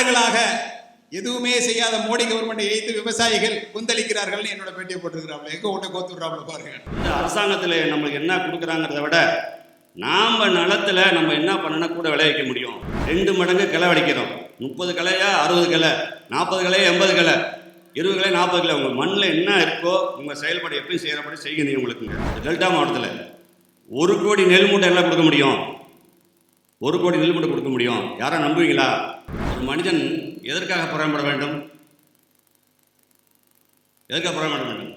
ஆண்டுகளாக எதுவுமே செய்யாத மோடி கவர்மெண்டை எய்த்து விவசாயிகள் குந்தளிக்கிறார்கள்னு என்னோட பேட்டியை போட்டிருக்கிறாப்ல. எங்க ஓட்ட கோத்துடுறாப்ல பாருங்க. இந்த அரசாங்கத்தில் நம்மளுக்கு என்ன கொடுக்குறாங்கிறத விட நாம் நலத்தில் நம்ம என்ன பண்ணனா கூட விளைவிக்க முடியும். ரெண்டு மடங்கு கிளை வடிக்கிறோம். முப்பது கிளையா அறுபது கிளை நாற்பது கிளையா எண்பது கிளை இருபது கிளை நாற்பது கிளை. உங்கள் மண்ணில் என்ன இருக்கோ உங்கள் செயல்பாடு எப்பயும் செய்கிறபடி செய்யுங்க உங்களுக்கு டெல்டா மாவட்டத்தில் ஒரு கோடி நெல் மூட்டை எல்லாம் கொடுக்க முடியும்? ஒரு கோடி நெல் கூட கொடுக்க முடியும். யாரை நம்புவீங்களா? ஒரு மனிதன் எதற்காக புறம்பட வேண்டும்? எதற்காக புறம்பட வேண்டும்?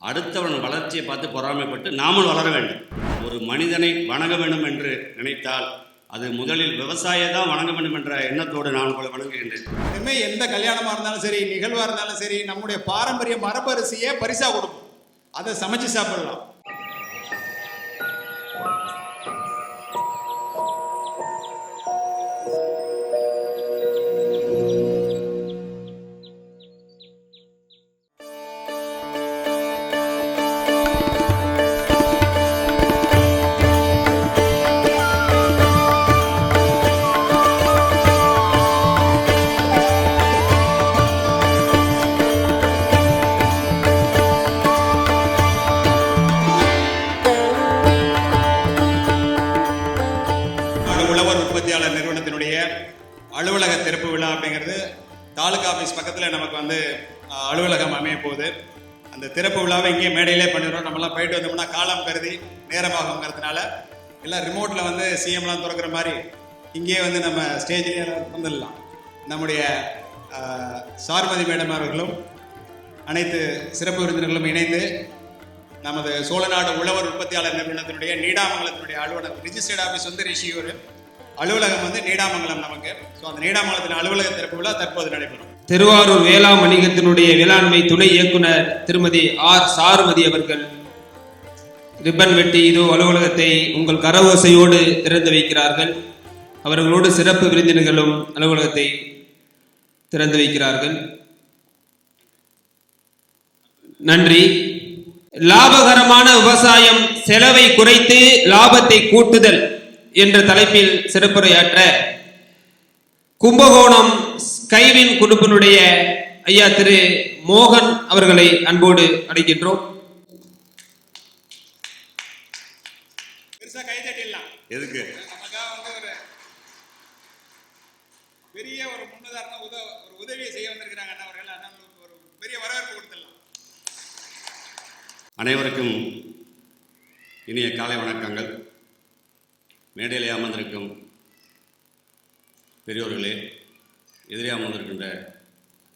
அடுத்தவன் வளர்ச்சியை பார்த்து பொறாமைப்பட்டு நாமும் வளர வேண்டும். ஒரு மனிதனை வணங்க வேண்டும் என்று நினைத்தால் அது முதலில் விவசாயியை தான் வணங்க வேண்டும் என்ற எண்ணத்தோடு நான் உங்களை வணங்குகின்றேன். இனிமே எந்த கல்யாணமாக இருந்தாலும் சரி நிகழ்வாக இருந்தாலும் சரி நம்முடைய பாரம்பரிய மரபரிசியே பரிசாக கொடுப்போம். அதை சமைச்சு சாப்பிடலாம். திறப்பு மேடையிலே பண்ணிடுறோம். நம்மளாம் போயிட்டு வந்தோம்னா காலம் கருதி நேரமாகுங்கிறதுனால எல்லாம் ரிமோட்டில் வந்து சிஎம்லாம் திறக்கிற மாதிரி இங்கேயே வந்து நம்ம ஸ்டேஜ்லேயே வந்துடலாம் நம்முடைய சார்மதி மேடம் அவர்களும் அனைத்து சிறப்பு விருந்தினர்களும் இணைந்து நமது சோழநாடு உழவர் உற்பத்தியாளர் நிறுவனத்தினுடைய நீடாமங்கலத்தினுடைய அலுவலகம் ரிஜிஸ்டர்ட் ஆஃபீஸ் வந்து ரிஷியூர். அலுவலகம் வந்து நீடாமங்கலம் நமக்கு. ஸோ அந்த நீடாமங்கலத்தின் அலுவலக திறப்பு விழா தற்போது நடைபெறும். திருவாரூர் வேளாண் வணிகத்தினுடைய வேளாண்மை துணை இயக்குனர் திருமதி ஆர் சாருமதி அவர்கள். ரிப்பன் வெட்டி இதோ அலுவலகத்தை உங்கள் கரவோசையோடு திறந்து வைக்கிறார்கள். அவர்களோடு சிறப்பு விருந்தினர்களும் அலுவலகத்தை திறந்து வைக்கிறார்கள். நன்றி. லாபகரமான விவசாயம் செலவை குறைத்து லாபத்தை கூட்டுதல் என்ற தலைப்பில் சிறப்புரையாற்ற கும்பகோணம் ஸ்கைவின் குடுப்பினுடைய ஐயா திரு மோகன் அவர்களை அன்போடு அழைக்கின்றோம் பெருசா கை தட்டிடலாம். எதுக்கு? பெரிய ஒரு முன்னுதாரண உத ஒரு உதவியை செய்ய வந்திருக்கிறாங்க அண்ணா அவர்கள். அண்ணாவுக்கு ஒரு பெரிய வரவேற்பு கொடுத்துடலாம். அனைவருக்கும் இனிய காலை வணக்கங்கள். மேடையிலே அமர்ந்திருக்கும் பெரியோர்களே எதிரே வந்திருக்கின்ற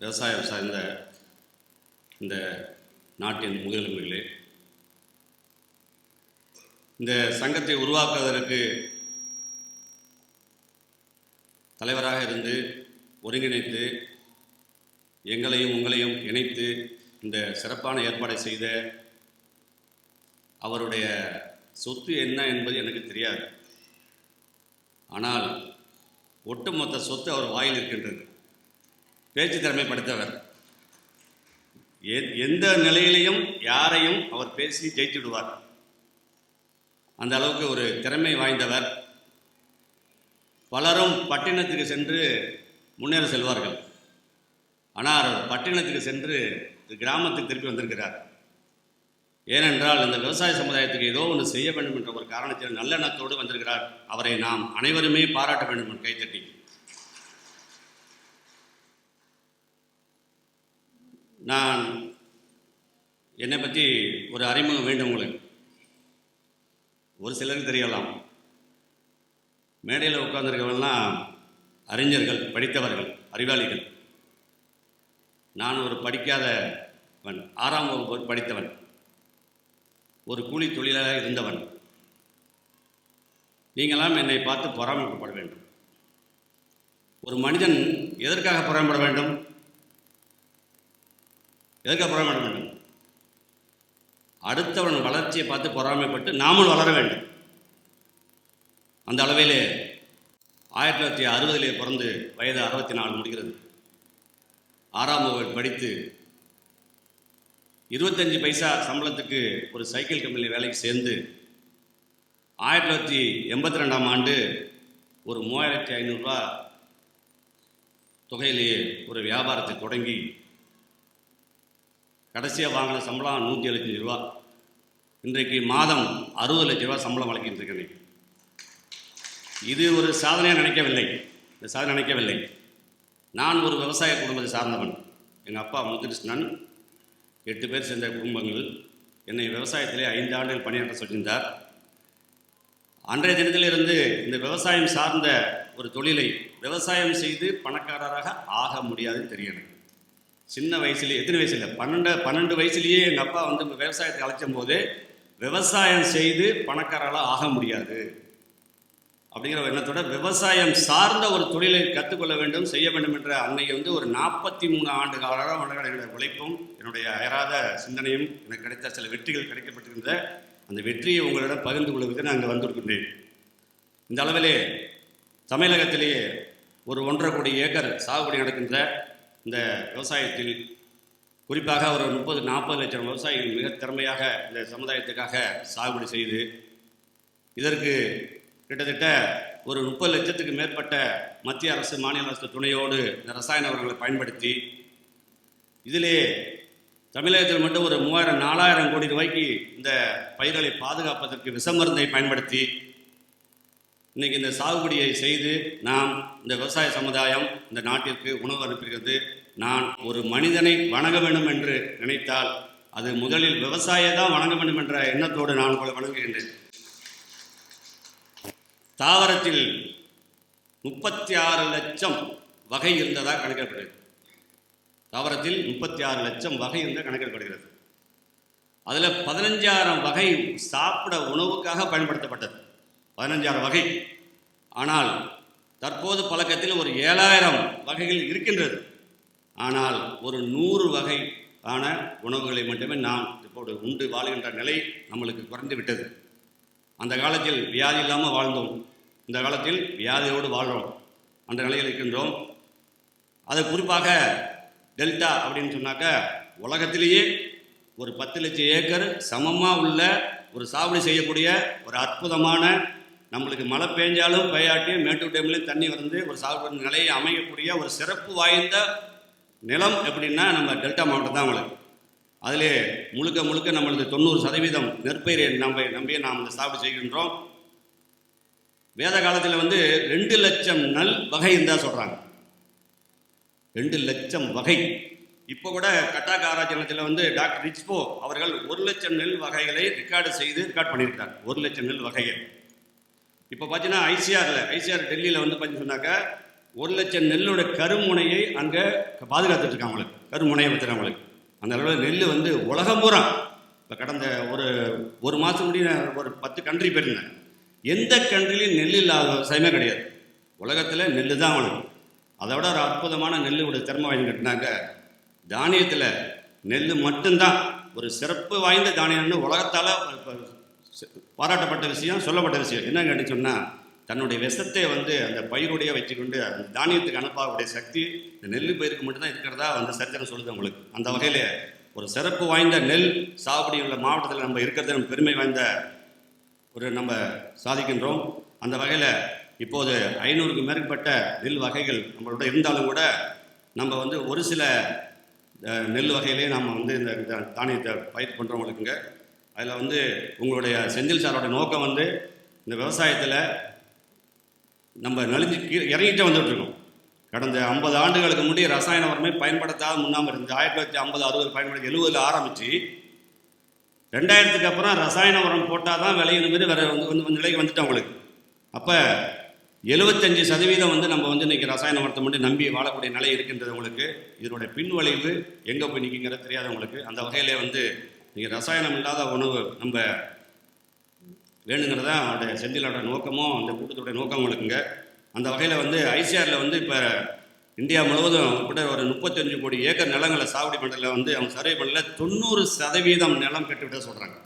விவசாயம் சார்ந்த இந்த நாட்டின் முதுகெலும்புகளே இந்த சங்கத்தை உருவாக்குவதற்கு தலைவராக இருந்து ஒருங்கிணைத்து எங்களையும் உங்களையும் இணைத்து இந்த சிறப்பான ஏற்பாடை செய்த அவருடைய சொத்து என்ன என்பது எனக்கு தெரியாது. ஆனால் ஒட்டுமொத்த சொத்து அவர் வாயில் இருக்கின்றது. பேச்சு திறமை படைத்தவர். எந்த நிலையிலையும் யாரையும் அவர் பேசி ஜெயித்து விடுவார். அந்த அளவுக்கு ஒரு திறமை வாய்ந்தவர். பலரும் பட்டினத்துக்கு சென்று முன்னேற செல்வார்கள். ஆனால் பட்டினத்துக்கு சென்று கிராமத்துக்கு திருப்பி வந்திருக்கிறார். ஏனென்றால் இந்த விவசாய சமுதாயத்துக்கு ஏதோ ஒன்று செய்ய வேண்டும் என்ற ஒரு காரணத்தில் நல்லெண்ணத்தோடு வந்திருக்கிறார். அவரை நாம் அனைவருமே பாராட்ட வேண்டும் கைத்தட்டி. நான் என்னை பற்றி ஒரு அறிமுகம் வேண்டும் உங்களுக்கு. ஒரு சிலருக்கு தெரியலாம். மேடையில் உட்கார்ந்திருக்கவங்கலாம் அறிஞர்கள் படித்தவர்கள் அறிவாளிகள். நான் ஒரு படிக்காதவன் ஆறாம் வகுப்பு படித்தவன். ஒரு கூலி தொழிலாக இருந்தவன். நீங்களாம் என்னை பார்த்து பொறாமைப்பட வேண்டும். ஒரு மனிதன் எதற்காக பொறாமைப்பட வேண்டும்? எதற்காக பொறாமப்பட வேண்டும்? அடுத்தவன் வளர்ச்சியை பார்த்து பொறாமைப்பட்டு நாமும் வளர வேண்டும். அந்த அளவிலே ஆயிரத்தி தொள்ளாயிரத்தி அறுபதிலே பிறந்து வயது அறுபத்தி நாலு முடிகிறது. ஆறாம் வகுப்பு படித்து இருபத்தஞ்சி பைசா சம்பளத்துக்கு ஒரு சைக்கிள் கம்பெனியில் வேலைக்கு சேர்ந்து ஆயிரத்தி தொள்ளாயிரத்தி எண்பத்தி ரெண்டாம் ஆண்டு ஒரு மூவாயிரத்தி ஐநூறுரூவா தொகையிலேயே ஒரு வியாபாரத்தை தொடங்கி கடைசியாக வாங்கின சம்பளம் நூற்றி எழுபத்தஞ்சு ரூபா. இன்றைக்கு மாதம் அறுபது லட்ச ரூபா சம்பளம் வழங்கிட்டு இருக்கேன் இது ஒரு சாதனையாக நினைக்கவில்லை. இந்த சாதனை நினைக்கவில்லை. நான் ஒரு விவசாய குடும்பத்தை சார்ந்தவன். எங்கள் அப்பா முத்துகிருஷ்ணன் எட்டு பேர் சேர்ந்த குடும்பங்கள் என்னை விவசாயத்திலே ஐந்து ஆண்டுகள் பணியாற்ற சொல்லியிருந்தார் அன்றைய தினத்திலிருந்து இந்த விவசாயம் சார்ந்த ஒரு தொழிலை விவசாயம் செய்து பணக்காரராக ஆக முடியாதுன்னு தெரியும் சின்ன வயசுலேயே எத்தனை வயசுல? பன்னெண்டு பன்னெண்டு வயசுலேயே எங்கள் அப்பா வந்து விவசாயத்தை அழைச்சும் போது விவசாயம் செய்து பணக்காரர்களாக ஆக முடியாது. அப்படிங்கிற ஒரு எண்ணத்தோட விவசாயம் சார்ந்த ஒரு தொழிலை கற்றுக்கொள்ள வேண்டும் செய்ய வேண்டும் என்ற அன்னைக்கு வந்து ஒரு நாற்பத்தி மூணு ஆண்டு காலம் என்னுடைய உழைப்பும். என்னுடைய அயராத சிந்தனையும் எனக்கு கிடைத்த சில வெற்றிகள் கிடைக்கப்பட்டிருந்த அந்த வெற்றியை உங்களிடம் பகிர்ந்து கொள்வதற்கு நான் அங்கே வந்திருக்கின்றேன். இந்த அளவிலே தமிழகத்திலேயே ஒரு ஒன்றரை கோடி ஏக்கர் சாகுபடி நடக்கின்ற இந்த விவசாயத்தில் குறிப்பாக ஒரு முப்பது நாற்பது லட்சம் விவசாயிகள் மிக திறமையாக இந்த சமுதாயத்துக்காக சாகுபடி செய்து இதற்கு கிட்டத்தட்ட ஒரு முப்பது லட்சத்துக்கு மேற்பட்ட மத்திய அரசு மாநில அரசு துணையோடு இந்த ரசாயன உரங்களை பயன்படுத்தி இதிலே தமிழகத்தில் மட்டும் ஒரு மூவாயிரம் நாலாயிரம் கோடி ரூபாய்க்கு இந்த பயிர்களை பாதுகாப்பதற்கு விஷமருந்தை பயன்படுத்தி இன்னைக்கு இந்த சாகுபடியை செய்து நாம் இந்த விவசாய சமுதாயம் இந்த நாட்டிற்கு உணவு அனுப்புகிறது நான் ஒரு மனிதனை வணங்க வேண்டும் என்று நினைத்தால் அது முதலில் விவசாயியை தான் வணங்க வேண்டும் என்ற எண்ணத்தோடு நான் உங்களை வணங்குகின்றேன். தாவரத்தில் முப்பத்தி ஆறு லட்சம் வகை இருந்ததாக கணக்கிடப்படுகிறது தாவரத்தில் முப்பத்தி ஆறு லட்சம் வகை என்று கணக்கிடப்படுகிறது. அதில் பதினஞ்சாயிரம் வகை சாப்பிட உணவுக்காக பயன்படுத்தப்பட்டது. பதினஞ்சாயிரம் வகை. ஆனால் தற்போது பழக்கத்தில் ஒரு ஏழாயிரம் வகைகள் இருக்கின்றது. ஆனால் ஒரு நூறு வகை ஆன உணவுகளை மட்டுமே நாம் இப்போது உண்டு வாழுகின்ற நிலை நம்மளுக்கு குறைந்து விட்டது. அந்த காலத்தில் வியாதி இல்லாமல் வாழ்ந்தோம். இந்த காலத்தில் வியாதியோடு வாழ்கிறோம் அந்த நிலையில் இருக்கின்றோம். அது குறிப்பாக டெல்டா அப்படின்னு சொன்னாக்க உலகத்திலேயே ஒரு பத்து லட்சம் ஏக்கர் சமமாக உள்ள ஒரு சாகுபடி செய்யக்கூடிய ஒரு அற்புதமான நம்மளுக்கு மழை பெஞ்சாலும் பெய்யாட்டி மேட்டூர் டேம்லேயும் தண்ணி வந்து ஒரு சாகுபடி நிலையை அமையக்கூடிய ஒரு சிறப்பு வாய்ந்த நிலம் எப்படின்னா நம்ம டெல்டா மாவட்டம் தான் அவங்களுக்கு அதிலே முழுக்க முழுக்க நம்மளது தொண்ணூறு சதவீதம் நெற்பயிரை நம்ப நம்பியே நாம் இந்த சாகுபடி செய்கின்றோம். வேத காலத்தில் வந்து ரெண்டு லட்சம் நல் வகை இருந்தால் சொல்கிறாங்க ரெண்டு லட்சம் வகை. இப்போ கூட கட்டாக ஆராய்ச்சியத்தில் வந்து டாக்டர் ரிச்போ அவர்கள் ஒரு லட்சம் நெல் வகைகளை ரெக்கார்டு செய்து ரெக்கார்ட் பண்ணியிருக்காங்க ஒரு லட்சம் நெல் வகைகள் இப்போ பார்த்தீங்கன்னா ஐசிஆரில் ஐசிஆர் டெல்லியில் வந்து பார்த்தீங்கன்னு சொன்னாக்கா ஒரு லட்சம் நெல்லோட கருமுனையை அங்கே பாதுகாத்துட்டு இருக்காங்க அவங்களுக்கு. கருமுனையை வச்சுருக்காங்களுக்கு அந்த அளவில் நெல் வந்து உலகம் பூரா. இப்போ கடந்த ஒரு ஒரு மாதம் முடிய ஒரு பத்து கண்ட்ரி போயிருந்தேன். எந்த கண்ட்ரிலையும் நெல் இல்லாத விவசாயமே கிடையாது. உலகத்தில் நெல் தான் அவனுக்கு. அதை விட ஒரு அற்புதமான நெல்லுடைய திறமை வாங்கி கட்டினாக்க தானியத்தில் நெல் மட்டும்தான். ஒரு சிறப்பு வாய்ந்த தானியம்னு உலகத்தால் பாராட்டப்பட்ட விஷயம் சொல்லப்பட்ட விஷயம். என்ன கேட்டு சொன்னால் தன்னுடைய விஷத்தை வந்து அந்த பயிருடைய வச்சுக்கொண்டு அந்த தானியத்துக்கு அனுப்பக்கூடிய சக்தி இந்த நெல் பயிருக்கு மட்டும்தான் இருக்கிறதா? அந்த சரித்திரம் சொல்லுது உங்களுக்கு. அந்த வகையில் ஒரு சிறப்பு வாய்ந்த நெல் சாகுபடி உள்ள மாவட்டத்தில் நம்ம இருக்கிறது நம்ம பெருமை வாய்ந்த ஒரு நம்ம சாதிக்கின்றோம். அந்த வகையில் இப்போது ஐநூறுக்கு மேற்பட்ட நெல் வகைகள் நம்மளோட இருந்தாலும் கூட நம்ம வந்து ஒரு சில நெல் வகையிலே நம்ம வந்து இந்த தானியத்தை பயிர் பண்ணுறவங்களுக்குங்க அதில் வந்து உங்களுடைய செந்தில் சாரோட நோக்கம் வந்து இந்த விவசாயத்தில் நம்ம நலிஞ்சு கீழே இறங்கிட்டே வந்துட்டுருக்கோம் கடந்த ஐம்பது ஆண்டுகளுக்கு முன்னாடி ரசாயன உரமே பயன்படுத்தாத முன்னாமல் இருந்துச்சு ஆயிரத்தி தொள்ளாயிரத்தி ஐம்பது அறுபது பயன்படுத்தி எழுபதில் ஆரம்பித்து ரெண்டாயிரத்துக்கு அப்புறம் ரசாயன உரம் போட்டால் தான் விளையுற வேறு வந்து வந்து நிலைக்கு வந்துட்டோம் அவங்களுக்கு. அப்போ எழுபத்தஞ்சு சதவீதம் வந்து நம்ம வந்து இன்றைக்கி ரசாயன உரத்தை மட்டும் நம்பி வாழக்கூடிய நிலை இருக்கின்றது உங்களுக்கு. இதனுடைய பின்வளைவு எங்கே போய் நிற்கிங்கிறது தெரியாதவங்களுக்கு அந்த வகையிலே வந்து நீங்கள் ரசாயனம் இல்லாத உணவு நம்ம வேணுங்கிறதா அவருடைய செந்திலோட நோக்கமும் அந்த கூட்டத்துடைய நோக்கம் உங்களுக்குங்க. அந்த வகையில் வந்து ஐசிஆரில் வந்து இப்போ இந்தியா முழுவதும் கூட ஒரு முப்பத்தஞ்சு கோடி ஏக்கர் நிலங்களை சாகுபடி பண்ணல வந்து அவங்க சர்வே பண்ணல தொண்ணூறு சதவீதம் நிலம் கட்டிவிட சொல்கிறாங்க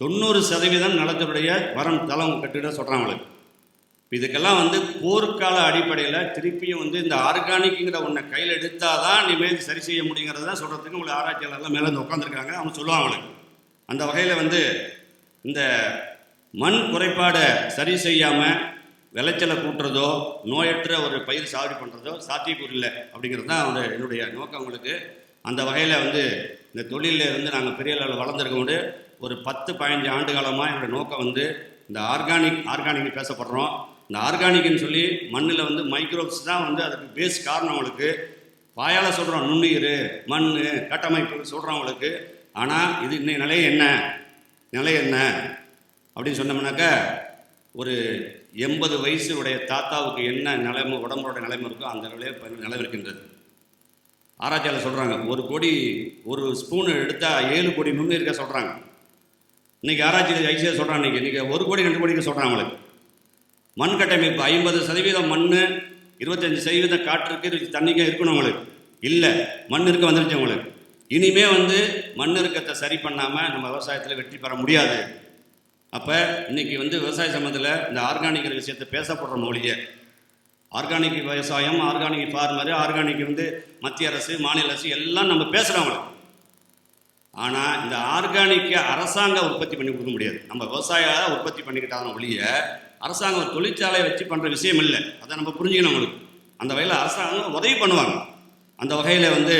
தொண்ணூறு சதவீதம் நிலத்தினுடைய வரம் தளம் கட்டிவிட சொல்கிறாங்க அவங்களுக்கு. இதுக்கெல்லாம் வந்து போர்க்கால அடிப்படையில் திருப்பியும் வந்து இந்த ஆர்கானிக்குங்கிற ஒன்றை கையில் எடுத்தால் தான் இனிமேல் சரி செய்ய முடியுங்கிறது தான் சொல்கிறதுக்கு உங்களுக்கு ஆராய்ச்சியாளர்லாம் மேலே வந்து உட்காந்துருக்காங்க அவங்க சொல்லுவாங்க அவங்களுக்கு அந்த வகையில் வந்து இந்த மண் குறைபாடை சரி செய்யாமல் விளைச்சலை கூட்டுறதோ நோயற்ற ஒரு பயிர் சாகுபடி பண்ணுறதோ சாத்தியக்கூறு இல்லை அப்படிங்கிறது தான் அவங்க என்னுடைய நோக்கம் உங்களுக்கு. அந்த வகையில் வந்து இந்த தொழிலில் இருந்து நாங்கள் பெரிய அளவில் வளர்ந்துருக்கோடு ஒரு பத்து பதினஞ்சு ஆண்டு காலமாக என்னோட நோக்கம் வந்து இந்த ஆர்கானிக் ஆர்கானிக் பேசப்படுறோம். இந்த ஆர்கானிக்னு சொல்லி மண்ணில் வந்து மைக்ரோப்ஸ் தான் வந்து அதுக்கு பேஸ் காரணம் அவங்களுக்கு. வாயால் சொல்கிறோம் நுண்ணுயிர் மண் கட்டமைப்பு சொல்கிறோம் அவங்களுக்கு. ஆனால் இது இன்னைக்கு நிலை என்ன? நிலை என்ன? அப்படின்னு சொன்னோம்னாக்க ஒரு எண்பது வயசு உடைய தாத்தாவுக்கு என்ன நிலைமை உடம்போட நிலைமை இருக்கோ அந்த நிலையை இப்ப இருக்கின்றது ஆராய்ச்சியாளர் சொல்கிறாங்க ஒரு கோடி ஒரு ஸ்பூன் எடுத்தால் ஏழு கோடி நுண்ணுயிருக்க சொல்கிறாங்க இன்னைக்கு ஆராய்ச்சி ஐசியாக சொல்கிறாங்க இன்றைக்கி இன்னைக்கு ஒரு கோடி ரெண்டு கோடிக்கு சொல்கிறாங்க அவங்களுக்கு. மண் கட்டமைப்பு ஐம்பது சதவீதம் மண் இருபத்தஞ்சி சதவீதம் காற்றுக்கு இருக்கு, தண்ணிக்கு இருக்கணும் உங்களுக்கு இல்லை மண் இருக்க வந்துருச்சு உங்களுக்கு இனிமே வந்து மண் இருக்கத்தை சரி பண்ணாமல் நம்ம விவசாயத்தில் வெற்றி பெற முடியாது. அப்போ இன்னைக்கு வந்து விவசாய சம்மந்தத்தில் இந்த ஆர்கானிக் விஷயத்தை பேசப்படுற மொழியை. ஆர்கானிக் விவசாயம் ஆர்கானிக் ஃபார்மரு ஆர்கானிக் வந்து மத்திய அரசு மாநில அரசு எல்லாம் நம்ம பேசுகிறவங்க ஆனால் இந்த ஆர்கானிக்கை அரசாங்கம் உற்பத்தி பண்ணி கொடுக்க முடியாது. நம்ம விவசாய உற்பத்தி பண்ணிக்கிட்டாலும் ஒழிய அரசாங்கம் ஒரு தொழிற்சாலையை வச்சு பண்ணுற விஷயம் இல்லை. அதை நம்ம புரிஞ்சுக்கணும் உங்களுக்கு அந்த வகையில் அரசாங்கம் உதவி பண்ணுவாங்க. அந்த வகையில் வந்து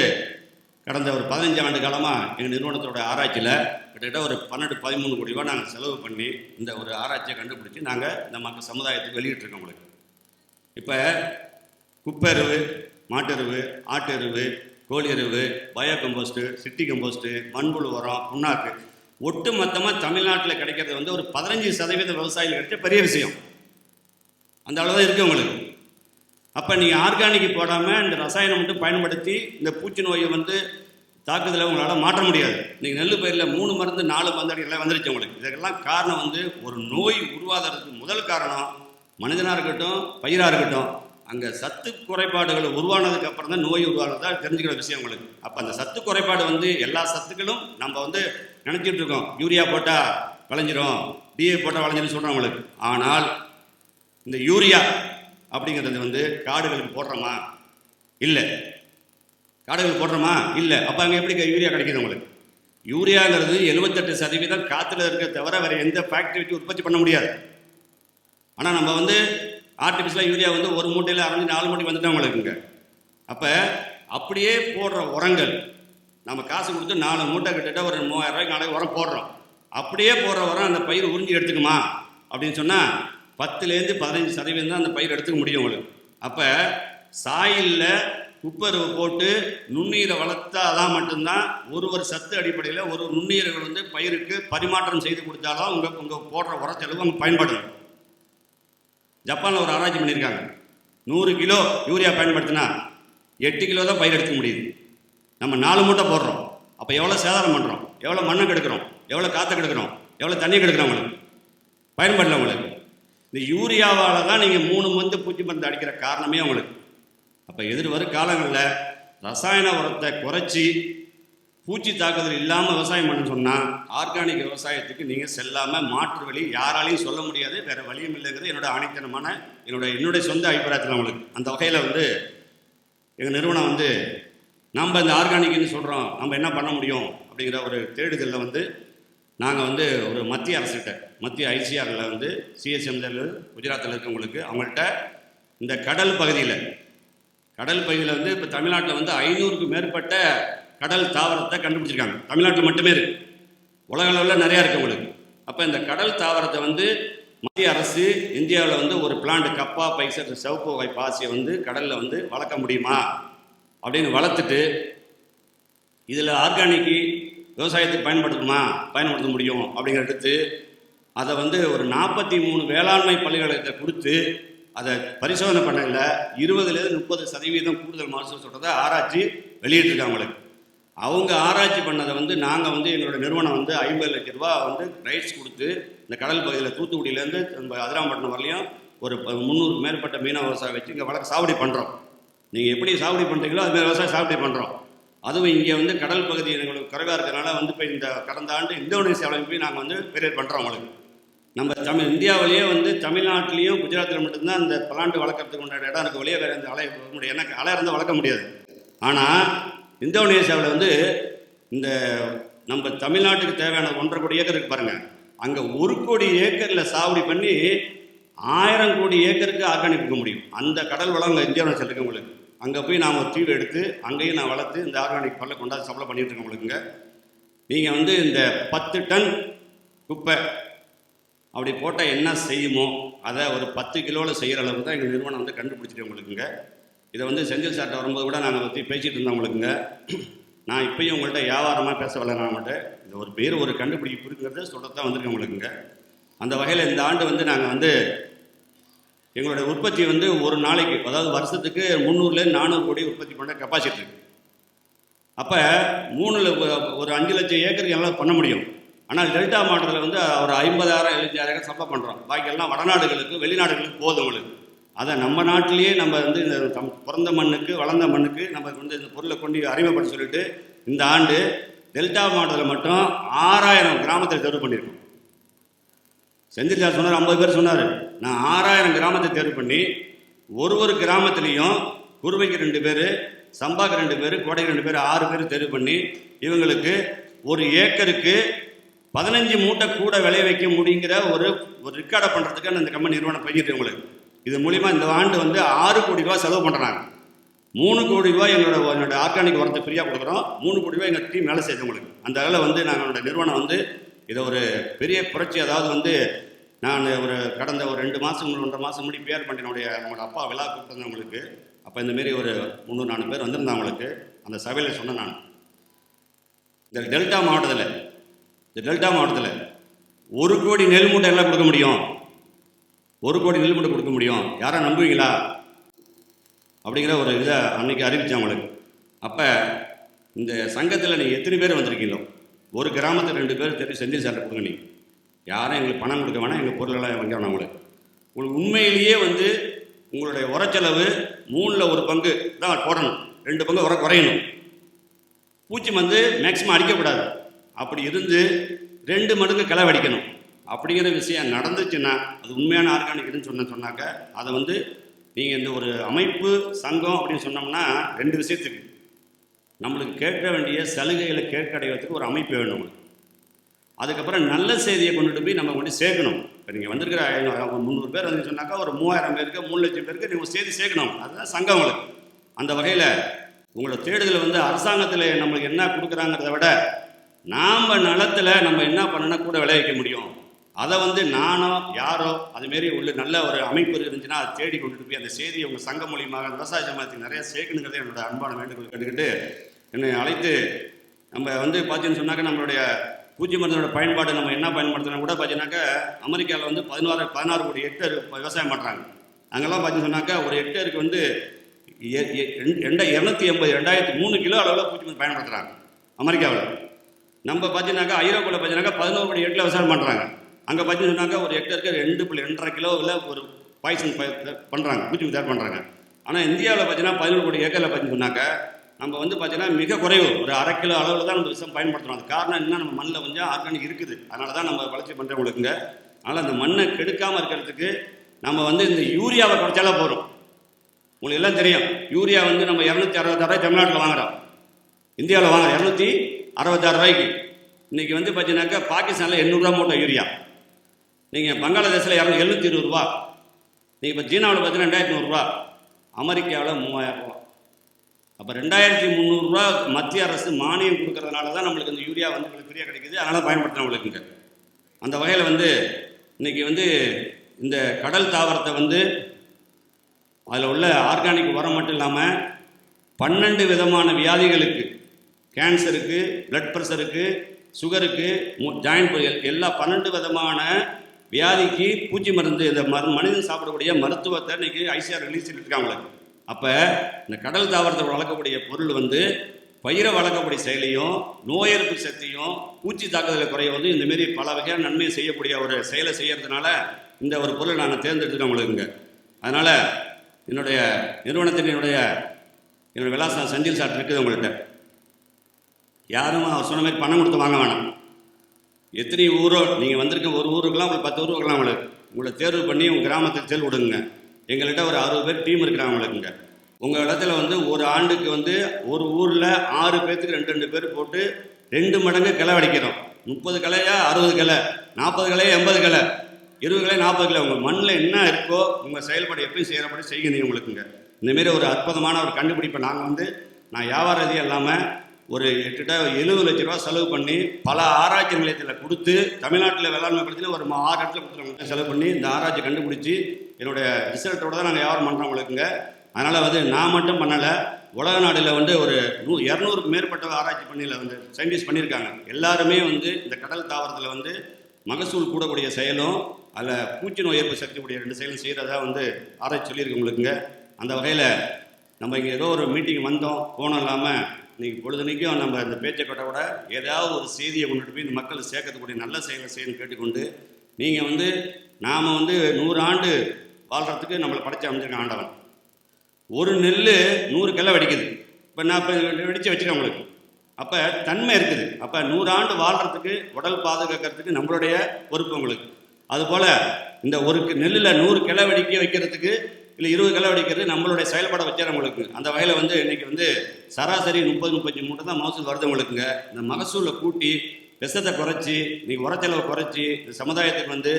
கடந்த ஒரு பதினஞ்சு ஆண்டு காலமாக எங்கள் நிறுவனத்தோட ஆராய்ச்சியில் கிட்டத்தட்ட ஒரு பன்னெண்டு பதிமூணு கோடி ரூபா நாங்கள் செலவு பண்ணி இந்த ஒரு ஆராய்ச்சியை கண்டுபிடிச்சி நாங்கள் இந்த மக்கள் சமுதாயத்துக்கு வெளியிட்டிருக்கோம் உங்களுக்கு இப்போ குப்பெருவு மாட்டெருவு ஆட்டெருவு கோழி எருவு பயோ கம்போஸ்ட்டு சிட்டி கம்போஸ்ட்டு மண்புழு உரம் புண்ணாக்கு ஒட்டு மொத்தமாக தமிழ்நாட்டில் கிடைக்கிறது வந்து ஒரு பதினஞ்சு சதவீத விவசாயிகள் கிடைச்ச பெரிய விஷயம். அந்த அளவு தான் இருக்குது உங்களுக்கு. அப்போ நீங்கள் ஆர்கானிக் போடாமல் இந்த ரசாயனம் மட்டும் பயன்படுத்தி இந்த பூச்சி நோயை வந்து தாக்குதலை உங்களால் மாற்ற முடியாது. நீங்கள் நெல் பயிரில் மூணு மருந்து நாலு மருந்து எல்லாம் வந்துருச்சு உங்களுக்கு. இதுக்கெல்லாம் காரணம் வந்து ஒரு நோய் உருவாகிறதுக்கு முதல் காரணம் மனிதனாக இருக்கட்டும் பயிராக இருக்கட்டும். அங்கே சத்து குறைபாடுகள் உருவானதுக்கு அப்புறம் தான் நோய் உருவானதாக தெரிஞ்சுக்கிற விஷயம் உங்களுக்கு. அப்போ அந்த சத்து குறைபாடு வந்து எல்லா சத்துக்களும் நம்ம வந்து நினச்சிட்டு இருக்கோம். யூரியா போட்டால் விளைஞ்சிரும். டிஏ போட்டால் விளைஞ்சிரும் சொல்கிறோம் அவங்களுக்கு. ஆனால் இந்த யூரியா அப்படிங்கிறது வந்து காடுகளுக்கு போடுறோமா? இல்லை. காடுகளுக்கு போடுறோமா? இல்லை. அப்போ அங்கே எப்படி யூரியா கிடைக்குது உங்களுக்கு? யூரியாங்கிறது எழுபத்தெட்டு சதவீதம் காற்றுல இருக்க தவிர வேறு எந்த ஃபேக்ட்ரி வச்சு உற்பத்தி பண்ண முடியாது. ஆனால் நம்ம வந்து ஆர்டிஃபிஷியலாக யூரியா வந்து ஒரு மூட்டையில் அரைஞ்சு நாலு மூட்டை வந்துட்டோம் உங்களுக்குங்க அப்போ அப்படியே போடுற உரங்கள் நம்ம காசு கொடுத்து நாலு மூட்டை கிட்டத்தட்ட ஒரு மூவாயிரம் ரூபாய்க்கு நாளைக்கு உரம் போடுறோம். அப்படியே போடுற உரம் அந்த பயிர் உறிஞ்சி எடுத்துக்குமா? அப்படின்னு சொன்னால் பத்துலேருந்து பதினஞ்சு சதவீதம் தான் அந்த பயிர் எடுத்துக்க முடியும் உங்களுக்கு. அப்போ சாயிலில் குப்பருவை போட்டு நுண்ணீரை வளர்த்தாதான் மட்டும்தான் ஒரு ஒரு சத்து அடிப்படையில் ஒரு நுண்ணுயிர்கள் வந்து பயிருக்கு பரிமாற்றம் செய்து கொடுத்தாலும் உங்கள் உங்கள் போடுற உர செலவு அங்கே பயன்படும் ஜப்பானில் ஒரு ஆராய்ச்சி பண்ணியிருக்காங்க. நூறு கிலோ யூரியா பயன்படுத்தினா எட்டு கிலோ தான் பயிர் எடுத்துக்க முடியுது. நம்ம நாலு மூட்டை போடுறோம். அப்போ எவ்வளோ சேதாரம் பண்ணுறோம் எவ்வளோ மண்ணை கெடுக்கிறோம்? எவ்வளோ காற்றை கெடுக்கிறோம்? எவ்வளோ தண்ணி கெடுக்கிறோம் உங்களுக்கு பயன்படல உங்களுக்கு இந்த யூரியாவால் தான் நீங்கள் மூணு மந்து பூச்சி மருந்து அடிக்கிற காரணமே உங்களுக்கு அப்போ எதிர்வரும் காலங்களில் ரசாயன உரத்தை குறைச்சி பூச்சி தாக்குதல் இல்லாமல் விவசாயம் பண்ண சொன்னால் ஆர்கானிக் விவசாயத்துக்கு நீங்கள் செல்லாமல் மாற்று வழி யாராலையும் சொல்ல முடியாது. வேறு வழியும் இல்லைங்கிறது என்னோட ஆணித்தனமான என்னோட என்னுடைய சொந்த அபிப்பிராயத்தில் உங்களுக்கு அந்த வகையில் வந்து எங்கள் நிறுவனம் வந்து நம்ம இந்த ஆர்கானிக்னு சொல்கிறோம் நம்ம என்ன பண்ண முடியும்? அப்படிங்கிற ஒரு தேடுதலில் வந்து நாங்கள் வந்து ஒரு மத்திய அரசுகிட்ட மத்திய ஐசிஆரில் வந்து சிஎஸ்எம்ல குஜராத்தில் இருக்கவங்களுக்கு அவங்கள்ட்ட இந்த கடல் பகுதியில் கடல் பகுதியில் வந்து இப்போ தமிழ்நாட்டில் வந்து ஐநூறுக்கு மேற்பட்ட கடல் தாவரத்தை கண்டுபிடிச்சிருக்காங்க. தமிழ்நாட்டில் மட்டுமே இருக்குது உலக அளவில் நிறையா இருக்குது உங்களுக்கு. அப்போ இந்த கடல் தாவரத்தை வந்து மத்திய அரசு இந்தியாவில் வந்து ஒரு பிளான்ட் கப்பா பைசர் சிவப்பு வகை பாசியை வந்து கடலில் வந்து வளர்க்க முடியுமா? அப்படின்னு வளர்த்துட்டு இதில் ஆர்கானிக்கு விவசாயத்துக்கு பயன்படுத்துமா பயன்படுத்த முடியும் அப்படிங்கிற எடுத்து அதை வந்து ஒரு நாற்பத்தி மூணு வேளாண்மை பல்கலைக்கழகத்தை கொடுத்து அதை பரிசோதனை பண்ணல இருபதுலேருந்து முப்பது சதவீதம் கூடுதல் மகசூல் சொல்கிறத ஆராய்ச்சி வெளியிட்டிருக்காங்க அவங்களுக்கு. அவங்க ஆராய்ச்சி பண்ணதை வந்து நாங்கள் வந்து எங்களோட நிறுவனம் வந்து ஐம்பது லட்ச ரூபா வந்து ரைட்ஸ் கொடுத்து இந்த கடல் பகுதியில் தூத்துக்குடியிலேருந்து நம்ம அதிராம்பட்டினம் வரலையும் ஒரு முந்நூறு முந்நூறுக்கு மேற்பட்ட மீனவ விவசாயம் வச்சு இங்கே வளர்க்க சாவடி பண்ணுறோம் நீங்கள் எப்படி சாகுபடி பண்ணுறீங்களோ அது மாதிரி விவசாயம் சாகுபடி பண்ணுறோம் அதுவும் இங்கே வந்து கடல் பகுதி எங்களுக்கு குறைவாக இருக்கிறனால வந்து இப்போ இந்த கடந்த ஆண்டு இந்தோனேசியாவில் போய் நாங்கள் வந்து பெரியர் பண்ணுறோம் அவங்களுக்கு நம்ம தமிழ் இந்தியாவிலேயே வந்து தமிழ்நாட்டிலையும் குஜராத்தில் மட்டும்தான் அந்த பலாண்டு வளர்க்குறதுக்கு உண்டான இடம் இருக்கு. வெளியே வேறு அந்த அலை வளர்க்க முடியாது. எனக்கு அலை இருந்தால் வளர்க்க முடியாது. ஆனால் இந்தோனேசியாவில் வந்து இந்த நம்ம தமிழ்நாட்டுக்கு தேவையான ஒன்றரை கோடி ஏக்கர் இருக்கு பாருங்கள் அங்கே ஒரு கோடி ஏக்கரில் சாகுபடி பண்ணி ஆயிரம் கோடி ஏக்கருக்கு ஆர்கானிக் கொடுக்க முடியும். அந்த கடல் வளம் அங்கே இந்தியாவில் வச்சிருக்கேன் உங்களுக்கு. அங்கே போய் நான் ஒரு தீவு எடுத்து அங்கேயும் நான் வளர்த்து இந்த ஆர்கானிக் பொருளை கொண்டாந்து சப்ளை பண்ணிகிட்டு இருக்கேன் உங்களுக்குங்க. நீங்கள் வந்து இந்த பத்து டன் குப்பை அப்படி போட்டால் என்ன செய்யுமோ அதை ஒரு பத்து கிலோவில் செய்கிற அளவுக்கு தான் எங்கள் நிறுவனம் வந்து கண்டுபிடிச்சிட்டு உங்களுக்குங்க. இதை வந்து செந்தில் சார்ட்ட வரும்போது கூட நாங்கள் பற்றி பேசிகிட்டு இருந்தோம் உங்களுக்குங்க. நான் இப்போயும் உங்கள்கிட்ட வியாபாரமாக பேச வரல உங்கள்கிட்ட இது ஒரு பேர் ஒரு கண்டுபிடிப்பு இருக்குங்கிறத சொல்லிட்டு வந்திருக்கேன் உங்களுக்குங்க. அந்த வகையில் இந்த ஆண்டு வந்து நாங்கள் வந்து எங்களுடைய உற்பத்தி வந்து ஒரு நாளைக்கு அதாவது வருஷத்துக்கு முந்நூறுலேருந்து நானூறு கோடி உற்பத்தி பண்ண கெப்பாசிட்டி இருக்கு. அப்போ மூணில் ஒரு அஞ்சு லட்சம் ஏக்கருக்கு எல்லாம் பண்ண முடியும். ஆனால் டெல்டா மாவட்டத்தில் வந்து ஒரு ஐம்பதாயிரம் எழுபத்தாயிரம் சப்ளை பண்ணுறோம் பாக்கியெல்லாம் வடநாடுகளுக்கு வெளிநாடுகளுக்கு போதும் உங்களுக்கு. அதை நம்ம நாட்டிலேயே நம்ம வந்து இந்த தம் பிறந்த மண்ணுக்கு வளர்ந்த மண்ணுக்கு நம்ம வந்து இந்த பொருளை கொண்டு அறிமுகப்படுத்த சொல்லிட்டு இந்த ஆண்டு டெல்டா மாவட்டத்தில் மட்டும் ஆறாயிரம் கிராமத்தில் தேர்வு பண்ணியிருக்கோம். செந்தில் சார் சொன்னார் ஐம்பது பேர் சொன்னார். நான் ஆறாயிரம் கிராமத்தை தேர்வு பண்ணி ஒரு ஒரு கிராமத்துலேயும் குருவைக்கு ரெண்டு பேர் சம்பாக்கு ரெண்டு பேர் கோடைக்கு ரெண்டு பேர் ஆறு பேர் தேர்வு பண்ணி இவங்களுக்கு ஒரு ஏக்கருக்கு பதினஞ்சு மூட்டை கூட விளைய வைக்க முடியுங்கிற ஒரு ஒரு ரெக்கார்டை பண்ணுறதுக்கு அந்த கம்பெனி நிறுவனம் பண்ணிட்டு உங்களுக்கு இது மூலிமா இந்த ஆண்டு வந்து ஆறு கோடி ரூபா செலவு பண்ணுறாங்க மூணு கோடி ரூபாய் எங்களோட என்னோட ஆர்கானிக் உரத்தை ஃப்ரீயாக கொடுக்குறோம். மூணு கோடி ரூபாய் எங்கள் டீம் வேலை செய்யுது உங்களுக்கு. அந்த அளவில் வந்து நாங்கள் நிறுவனம் வந்து இதை ஒரு பெரிய புரட்சி அதாவது வந்து நான் ஒரு கடந்த ஒரு ரெண்டு மாதம் ஒன்றரை மாதம் முடி பேர் பண்ணினுடைய நம்மளோட அப்பா விழா கூப்பிட்டு அவங்களுக்கு அப்போ இந்தமாரி ஒரு முந்நூறு நாலு பேர் வந்திருந்தவங்களுக்கு அந்த சபையில் சொன்னேன் நான். இந்த டெல்டா மாவட்டத்தில் இந்த டெல்டா மாவட்டத்தில் ஒரு கோடி நெல் மூட்டை எல்லாம் கொடுக்க முடியும். ஒரு கோடி நெல் மூட்டை கொடுக்க முடியும். யாரை நம்புவீங்களா? அப்படிங்கிற ஒரு இதை அன்னைக்கு அறிவித்தேன் அவங்களுக்கு. அப்போ இந்த சங்கத்தில் நீங்கள் எத்தனை பேர் வந்திருக்கீங்களோ? ஒரு கிராமத்தில் ரெண்டு பேர் தெரியும் செந்தில் சார்ட்ட கொடுங்க நீங்கள் யாரும் எங்களுக்கு பணம் கொடுக்க வேணாம் எங்கள் பொருளெல்லாம் வாங்க வேணாம் உங்களுக்கு உங்களுக்கு உண்மையிலேயே வந்து உங்களுடைய உரச்செலவு மூணில் ஒரு பங்கு தான் போடணும். ரெண்டு பங்கு உர குறையணும். பூச்சி வந்து மேக்சிமம் அடிக்கக்கூடாது அப்படி இருந்து ரெண்டு மடங்கு கிளவடிக்கணும் அப்படிங்கிற விஷயம் நடந்துச்சுன்னா அது உண்மையான ஆர்கானிக் இதுன்னு சொன்ன சொன்னாக்க அதை வந்து நீங்கள் இந்த ஒரு அமைப்பு சங்கம் அப்படின்னு சொன்னோம்னா ரெண்டு விஷயத்துக்கு நம்மளுக்கு கேட்க வேண்டிய சலுகைகளை கேட்க அடைவதற்கு ஒரு அமைப்பு வேணும் நம்மளுக்கு அதுக்கப்புறம் நல்ல செய்தியை கொண்டுட்டு போய் நம்ம கொண்டு சேர்க்கணும். இப்போ நீங்கள் வந்திருக்கிற ஐநூறு, முந்நூறு பேர் வந்து சொன்னாக்கா ஒரு மூவாயிரம் பேருக்கு மூணு லட்சம் பேருக்கு நீங்கள் செய்தி சேர்க்கணும். அதுதான் சங்கம் உங்களுக்கு. அந்த வகையில் உங்களோட தேடுதல் வந்து அரசாங்கத்தில் நம்மளுக்கு என்ன கொடுக்குறாங்கிறத விட நாம் நலத்தில் நம்ம என்ன பண்ணனா கூட விளைவிக்க முடியும். அதை வந்து நானோ யாரோ அதுமாரி உள்ள நல்ல ஒரு அமைப்பு இருந்துச்சுன்னா அதை தேடி கொண்டுட்டு போய் அந்த செய்தியை உங்கள் சங்கம் மூலியமாக விவசாய சமயத்துக்கு நிறைய சேர்க்கணுங்கிறத என்னோட அன்பான வேண்டுகோள் கேட்டுக்கிட்டு என்னை அழைத்து நம்ம வந்து பார்த்தீங்கன்னு சொன்னாக்க நம்மளுடைய பூச்சி மருந்தோட பயன்பாடு நம்ம என்ன பயன்படுத்தணும் கூட பார்த்தீங்கன்னாக்கா அமெரிக்காவில் வந்து பதினாறு பதினாறு கோடி ஹெக்டேர் விவசாயம் பண்ணுறாங்க அங்கெல்லாம் பார்த்தீங்கன்னு சொன்னாக்கா ஒரு ஹெக்டேருக்கு வந்து எ- எ- ரெண்டு- ரெண்டா இரநூத்தி எண்பது ரெண்டாயிரத்தி மூணு கிலோ அளவில் பூச்சி மருந்து பயன்படுத்துகிறாங்க அமெரிக்காவில். நம்ம பார்த்தீங்கன்னாக்கா ஐரோப்பாவில் பார்த்தீங்கன்னாக்கா பதினோரு கோடி ஹெக்டேர் விவசாயம் பண்ணுறாங்க அங்கே பார்த்தீங்கன்னு சொன்னாக்கா ஒரு ஹெக்டேருக்கு ரெண்டு புள்ளி ரெண்டரை கிலோவில் ஒரு பாய்சன் பண்ணுறாங்க பூச்சி மருந்து தயார் பண்ணுறாங்க ஆனால் இந்தியாவில் பார்த்தீங்கன்னா பதினோரு கோடி ஏக்கரில் பார்த்தீங்கன்னு சொன்னாக்க நம்ம வந்து பார்த்தீங்கன்னா மிக குறைவு. ஒரு அரை கிலோ அளவில் தான் நம்ம விஷம் பயன்படுத்துகிறோம் அது காரணம் என்ன? நம்ம மண்ணில் கொஞ்சம் ஆர்கானிக் இருக்குது. அதனால தான் நம்ம வளர்ச்சி பண்ணுறவங்களுக்குங்க அதனால் அந்த மண்ணை கெடுக்காமல் இருக்கிறதுக்கு நம்ம வந்து இந்த யூரியாவை குறைச்சாலே போகிறோம் உங்களுக்கு எல்லாம் தெரியும். யூரியா வந்து நம்ம இரநூத்தி அறுபத்தாறு ரூபாய் தமிழ்நாட்டில் வாங்குறோம். இந்தியாவில் வாங்குறோம். இரநூத்தி அறுபத்தாறு ரூபாய்க்கு. இன்றைக்கி வந்து பார்த்தீங்கன்னாக்கா பாகிஸ்தானில் எண்ணூறுரூவா மூட்டை யூரியா. நீங்கள் பங்களாதேஷில் இரநூ எழுநூத்தி இருபது ரூபா நீங்கள் இப்போ சீனாவில் பார்த்தீங்கன்னா ரெண்டாயிரத்தி நூறுரூவா அமெரிக்காவில் மூவாயிரம் ரூபா அப்போ ரெண்டாயிரத்தி முந்நூறுரூவா மத்திய அரசு மானியம் கொடுக்கறதுனால தான் நம்மளுக்கு இந்த யூரியா வந்து உங்களுக்கு ஃப்ரீயாக கிடைக்குது. அதனால் பயன்படுத்துகிறவங்களுக்குங்க அந்த வகையில் வந்து இன்னைக்கு வந்து இந்த கடல் தாவரத்தை வந்து அதில் உள்ள ஆர்கானிக் உரம் மட்டும் இல்லாமல் பன்னெண்டு விதமான வியாதிகளுக்கு கேன்சருக்கு பிளட் ப்ரெஷருக்கு சுகருக்கு ஜாயின்ட் எல்லா பன்னெண்டு விதமான வியாதிக்கு பூச்சி மருந்து இந்த மரு மனிதன் சாப்பிடக்கூடிய மருத்துவத்தை இன்றைக்கி ஐசிஆர் ரிலீஸ் இருக்காங்களே அப்போ இந்த கடல் தாவரத்தை வளர்க்கக்கூடிய பொருள் வந்து பயிரை வளர்க்கக்கூடிய செயலையும் நோய் எதிர்ப்பு சக்தியும் பூச்சி தாக்குதலை குறைய வந்து இந்த மாரி பல வகையான நன்மையை செய்யக்கூடிய ஒரு செயலை செய்யறதுனால இந்த ஒரு பொருளை நாங்கள் தேர்ந்தெடுத்துட்டோம் உங்களுக்குங்க அதனால் என்னுடைய நிறுவனத்தின் என்னுடைய என்னோட விலாசம் செந்தில் சாட் இருக்குது உங்கள்கிட்ட. யாரும் அவர் சொன்ன மாதிரி பணம் கொடுத்து வாங்க வேணாம். எத்தனை ஊரோ நீங்கள் வந்திருக்க ஒரு ஊருக்கெல்லாம் உங்களுக்கு பத்து ஊருக்கெல்லாம் உங்களுக்கு உங்களை தேர்வு பண்ணி உங்கள் கிராமத்துக்கு செல் விடுங்க. எங்கள்கிட்ட ஒரு அறுபது பேர் டீம் இருக்கிறாங்க அவங்களுக்குங்க உங்கள் இடத்துல வந்து ஒரு ஆண்டுக்கு வந்து ஒரு ஊரில் ஆறு பேர்த்துக்கு ரெண்டு ரெண்டு பேர் போட்டு ரெண்டு மடங்கு கிளை வடிக்கிறோம் முப்பது கிளையா அறுபது கிளை? நாற்பது கிளையா எண்பது கிளை? இருபது கிளை நாற்பது கிளை. உங்கள் மண்ணில் என்ன இருக்கோ உங்கள் செயல்பாடு எப்பயும் செய்கிறபடி செய்யணும் உங்களுக்குங்க. இந்தமாரி ஒரு அற்புதமான ஒரு கண்டுபிடிப்பை நாங்கள் வந்து நான் வியாபார ரீதியாக இல்லாமல் ஒரு எட்டுட்டா எழுபது லட்ச ரூபா செலவு பண்ணி பல ஆராய்ச்சி நிலையத்தில் கொடுத்து தமிழ்நாட்டில் வேளாண்மை படத்தில் ஒரு ஆறு இடத்துல கொடுத்துருவாங்க செலவு பண்ணி இந்த ஆராய்ச்சி கண்டுபிடிச்சி என்னுடைய ரிசல்ட்டோட தான் நாங்கள் வியாபாரம் பண்ணுறோம் உங்களுக்குங்க. அதனால் வந்து நான் மட்டும் பண்ணலை உலக நாடில் வந்து ஒரு நூ இரநூறுக்கு மேற்பட்ட ஆராய்ச்சி பண்ணியில் வந்து சயின்டிஸ்ட் பண்ணியிருக்காங்க. எல்லாருமே வந்து இந்த கடல் தாவரத்தில் வந்து மகசூல் கூடக்கூடிய செயலும் அதில் பூச்சி நோய் எதிர்ப்பு சக்தி ரெண்டு செயலும் செய்கிறதா வந்து ஆராய்ச்சி சொல்லியிருக்கு உங்களுக்குங்க. அந்த வகையில் நம்ம இங்கே ஏதோ ஒரு மீட்டிங் வந்தோம் போனோம் இல்லாமல் இன்னைக்கு பொழுதுனைக்கும் நம்ம இந்த பேச்சை கொட்ட கூட ஏதாவது ஒரு செய்தியை கொண்டுட்டு போய் இந்த மக்களை சேர்க்கக்கூடிய நல்ல செயலை செய்யணும்னு கேட்டுக்கொண்டு நீங்கள் வந்து நாம் வந்து நூறு ஆண்டு வாழ்கிறதுக்கு நம்மளை படைச்சு அமைஞ்சிருக்க ஆண்டவன். ஒரு நெல் நூறு கிளை வெடிக்குது. இப்போ நான் இப்போ வெடித்து வச்சுருக்கேன் உங்களுக்கு. அப்போ தன்மை இருக்குது. அப்போ நூறு ஆண்டு வாழ்கிறதுக்கு உடல் பாதுகாக்கிறதுக்கு நம்மளுடைய பொறுப்பு உங்களுக்கு. அதுபோல் இந்த ஒரு நெல்லில் நூறு கிளை வெடிக்க வைக்கிறதுக்கு இல்லை இருபது கிலோ அடிக்கிறது நம்மளுடைய செயல்பாடை வச்சார் உங்களுக்கு அந்த வகையில் வந்து இன்றைக்கி வந்து சராசரி முப்பது முப்பத்தஞ்சு மூட்டை தான் மகசூல் வருது உங்களுக்குங்க. இந்த மகசூலை கூட்டி விஷத்தை குறைச்சி இன்னைக்கு உரச்செலவை குறைச்சி இந்த சமுதாயத்துக்கு வந்து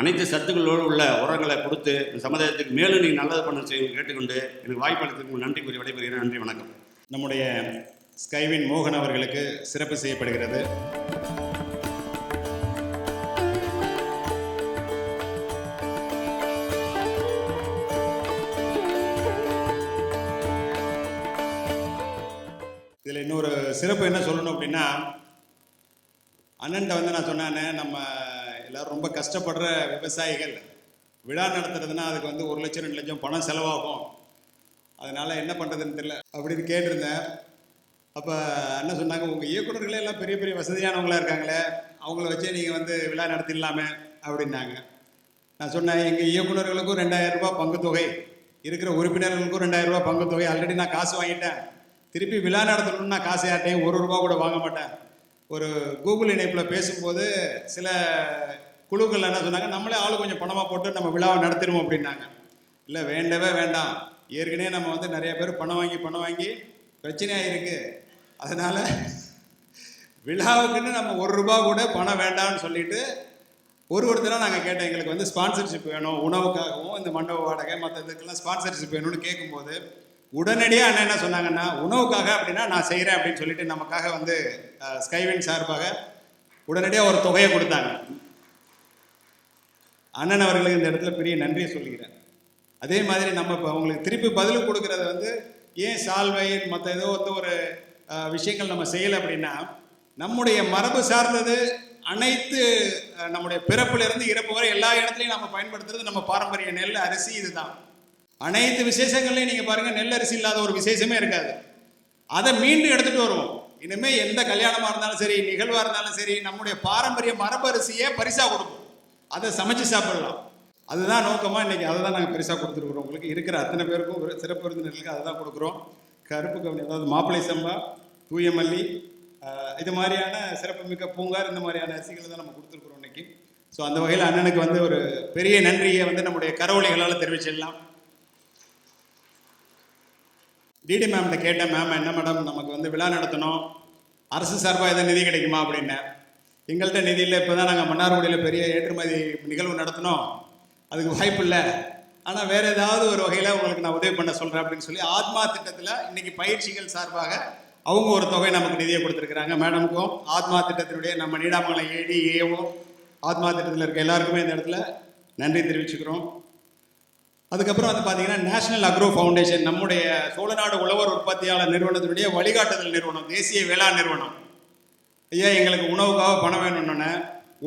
அனைத்து சத்துக்களோடு உள்ள உரங்களை கொடுத்து இந்த சமுதாயத்துக்கு மேலும் நீங்கள் நல்லது பண்ண செய்ய கேட்டுக்கொண்டு எனக்கு வாய்ப்பளித்ததுக்கு நன்றி கூறி விடைபெறுகிறேன். நன்றி வணக்கம். நம்முடைய ஸ்கைவின் மோகன் அவர்களுக்கு சிறப்பு செய்யப்படுகிறது. சிறப்பு என்ன சொல்லணும் அப்படின்னா அண்ணன்ட்ட வந்து நான் சொன்னானே நம்ம எல்லாரும் ரொம்ப கஷ்டப்படுற விவசாயிகள் விழா நடத்துறதுன்னா அதுக்கு வந்து ஒரு லட்சம் ரெண்டு லட்சம் பணம் செலவாகும். அதனால என்ன பண்ணுறதுன்னு தெரியல அப்படின்னு கேட்டிருந்தேன். அப்போ என்ன சொன்னாங்க உங்கள் இயக்குனர்களே எல்லாம் பெரிய பெரிய வசதியானவங்களா இருக்காங்களே அவங்கள வச்சே நீங்கள் வந்து விழா நடத்திடலாமே அப்படின்னாங்க. நான் சொன்னேன் எங்கள் இயக்குனர்களுக்கும் ரெண்டாயிரம் ரூபாய் பங்குத்தொகை இருக்கிற உறுப்பினர்களுக்கும் ரெண்டாயிரம் ரூபாய் பங்குத்தொகை ஆல்ரெடி நான் காசு வாங்கிட்டேன். திருப்பி விழா நடத்தணும்னா நான் காசு யார்ட்டையும் ஒரு ரூபா கூட வாங்க மாட்டேன். ஒரு கூகுள் இணைப்பில் பேசும்போது சில குழுக்கள் என்ன சொன்னாங்க நம்மளே ஆளு கொஞ்சம் பணமாக போட்டு நம்ம விழாவை நடத்திடுவோம் அப்படின்னாங்க. இல்லை வேண்டவே வேண்டாம். ஏற்கனவே நம்ம வந்து நிறைய பேர் பணம் வாங்கி பணம் வாங்கி பிரச்சனையாக இருக்குது அதனால் விழாவுக்குன்னு நம்ம ஒரு ரூபா கூட பணம் வேண்டாம்னு சொல்லிட்டு ஒரு ஒருத்தராக நாங்கள் கேட்டோம் எங்களுக்கு வந்து ஸ்பான்சர்ஷிப் வேணும் உணவுக்காகவும் இந்த மண்டப வாடகை மற்ற இதுக்கெல்லாம் ஸ்பான்சர்ஷிப் வேணும்னு கேட்கும்போது உடனடியாக அண்ணன் என்ன சொன்னாங்கன்னா உணவுக்காக அப்படின்னா நான் செய்கிறேன் அப்படின்னு சொல்லிட்டு நமக்காக வந்து ஸ்கைவின் சார்பாக உடனடியாக ஒரு தொகையை கொடுத்தாங்க. அண்ணன் அவர்களுக்கு இந்த இடத்துல பெரிய நன்றியை சொல்லிக்கிறேன். அதே மாதிரி நம்ம இப்போ அவங்களுக்கு திருப்பி பதில் கொடுக்கறது வந்து ஏன் சால்வை மற்ற ஏதோ வந்து ஒரு விஷயங்கள் நம்ம செய்யலை அப்படின்னா நம்முடைய மரபு சார்ந்தது அனைத்து நம்முடைய பிறப்பிலிருந்து இறப்பு வரை எல்லா இடத்துலையும் நம்ம பயன்படுத்துறது நம்ம பாரம்பரிய நெல் அரிசி இதுதான். அனைத்து விசேஷங்கள்லையும் நீங்கள் பாருங்கள் நெல் அரிசி இல்லாத ஒரு விசேஷமே இருக்காது. அதை மீண்டும் எடுத்துகிட்டு வருவோம். இனிமேல் எந்த கல்யாணமாக இருந்தாலும் சரி நிகழ்வாக இருந்தாலும் சரி நம்முடைய பாரம்பரிய மரபரிசியை பரிசாக கொடுப்போம் அதை சமைச்சு சாப்பிடலாம். அதுதான் நோக்கமாக இன்றைக்கி அதை தான் நாங்கள் பரிசாக கொடுத்துருக்குறோம் உங்களுக்கு இருக்கிற அத்தனை பேருக்கும் ஒரு சிறப்பு விருந்தினர்களுக்கு அதை தான் கொடுக்குறோம். கருப்பு கவனி அதாவது மாப்பிளை சம்பா தூயமல்லி இது மாதிரியான சிறப்புமிக்க பூங்கார் இந்த மாதிரியான அரிசிகளை தான் நம்ம கொடுத்துருக்குறோம் இன்றைக்கி ஸோ அந்த வகையில் அண்ணனுக்கு வந்து ஒரு பெரிய நன்றியை வந்து நம்முடைய கரவொலிகளால் தெரிவிச்சிடலாம். டிடி மேம்கிட்ட கேட்டேன் மேம் என்ன மேடம் நமக்கு வந்து விழா நடத்தணும். அரசு சார்பாக எதாவது நிதி கிடைக்குமா? அப்படின்னேன் எங்கள்கிட்ட நிதி இல்லை இப்போ தான் நாங்கள் மன்னார்குடியில் பெரிய ஏற்றுமதி நிகழ்வு நடத்தினோம். அதுக்கு வாய்ப்பு இல்லை. ஆனால் வேறு ஏதாவது ஒரு வகையில் உங்களுக்கு நான் உதவி பண்ண சொல்கிறேன் அப்படின்னு சொல்லி ஆத்மா திட்டத்தில் இன்றைக்கி பயிற்சிகள் சார்பாக அவங்க ஒரு தொகை நமக்கு நிதியை கொடுத்துருக்குறாங்க. மேடமுக்கும் ஆத்மா திட்டத்தினுடைய நம்ம நீடாமலை ஏடி ஏஓ ஆத்மா திட்டத்தில் இருக்க எல்லாருக்குமே இந்த இடத்துல நன்றி தெரிவிச்சுக்கிறோம். அதுக்கப்புறம் வந்து பார்த்தீங்கன்னா நேஷனல் அக்ரோ ஃபவுண்டேஷன் நம்முடைய சோழநாடு உழவர் உற்பத்தியாளர் நிறுவனத்தினுடைய வழிகாட்டுதல் நிறுவனம் தேசிய வேளாண் நிறுவனம். ஐயா எங்களுக்கு உணவுக்காக பணம் வேணும்னு